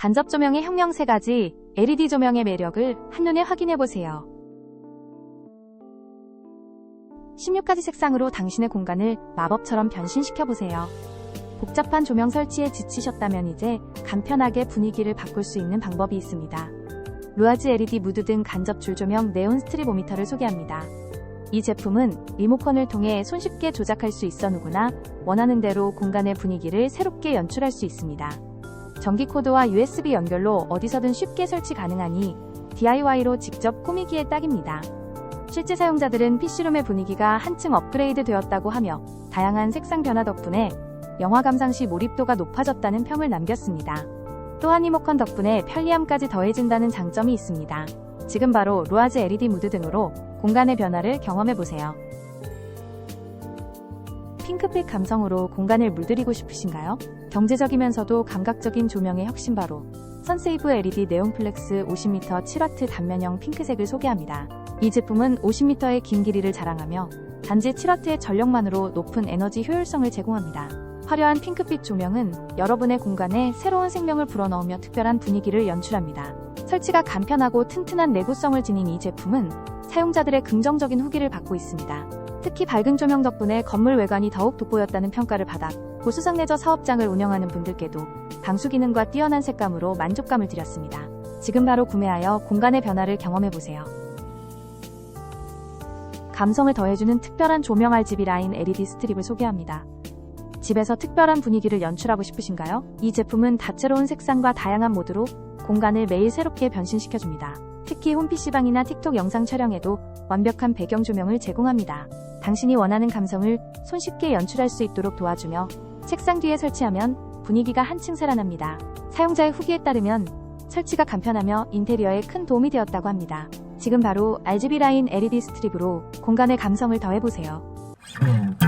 간접 조명의 혁명 3가지, LED 조명의 매력을 한눈에 확인해 보세요. 16가지 색상으로 당신의 공간을 마법처럼 변신시켜 보세요. 복잡한 조명 설치에 지치셨다면 이제 간편하게 분위기를 바꿀 수 있는 방법이 있습니다. 루아즈 LED 무드 등 간접 줄 조명 네온 스트립오미터를 소개합니다. 이 제품은 리모컨을 통해 손쉽게 조작할 수 있어 누구나 원하는 대로 공간의 분위기를 새롭게 연출할 수 있습니다. 전기 코드와 USB 연결로 어디서든 쉽게 설치 가능하니 DIY로 직접 꾸미기에 딱입니다. 실제 사용자들은 PC룸의 분위기가 한층 업그레이드 되었다고 하며 다양한 색상 변화 덕분에 영화 감상 시 몰입도가 높아졌다는 평을 남겼습니다. 또한 리모컨 덕분에 편리함까지 더해진다는 장점이 있습니다. 지금 바로 루아즈 LED 무드 등으로 공간의 변화를 경험해보세요. 핑크빛 감성으로 공간을 물들이고 싶으신가요? 경제적이면서도 감각적인 조명의 혁신 바로 선세이브 LED 네온 플렉스 50m 7W 단면형 핑크색을 소개합니다. 이 제품은 50m의 긴 길이를 자랑하며 단지 7W의 전력만으로 높은 에너지 효율성을 제공합니다. 화려한 핑크빛 조명은 여러분의 공간에 새로운 생명을 불어넣으며 특별한 분위기를 연출합니다. 설치가 간편하고 튼튼한 내구성을 지닌 이 제품은 사용자들의 긍정적인 후기를 받고 있습니다. 특히 밝은 조명 덕분에 건물 외관이 더욱 돋보였다는 평가를 받아 고수상 레저 사업장을 운영하는 분들께도 방수 기능과 뛰어난 색감으로 만족감을 드렸습니다. 지금 바로 구매하여 공간의 변화를 경험해보세요. 감성을 더해주는 특별한 조명 RGB 라인 LED 스트립을 소개합니다. 집에서 특별한 분위기를 연출하고 싶으신가요? 이 제품은 다채로운 색상과 다양한 모드로 공간을 매일 새롭게 변신시켜줍니다. 특히 홈 PC방이나 틱톡 영상 촬영에도 완벽한 배경 조명을 제공합니다. 당신이 원하는 감성을 손쉽게 연출할 수 있도록 도와주며 책상 뒤에 설치하면 분위기가 한층 살아납니다. 사용자의 후기에 따르면 설치가 간편하며 인테리어에 큰 도움이 되었다고 합니다. 지금 바로 RGB 라인 LED 스트립으로 공간의 감성을 더해보세요. 음.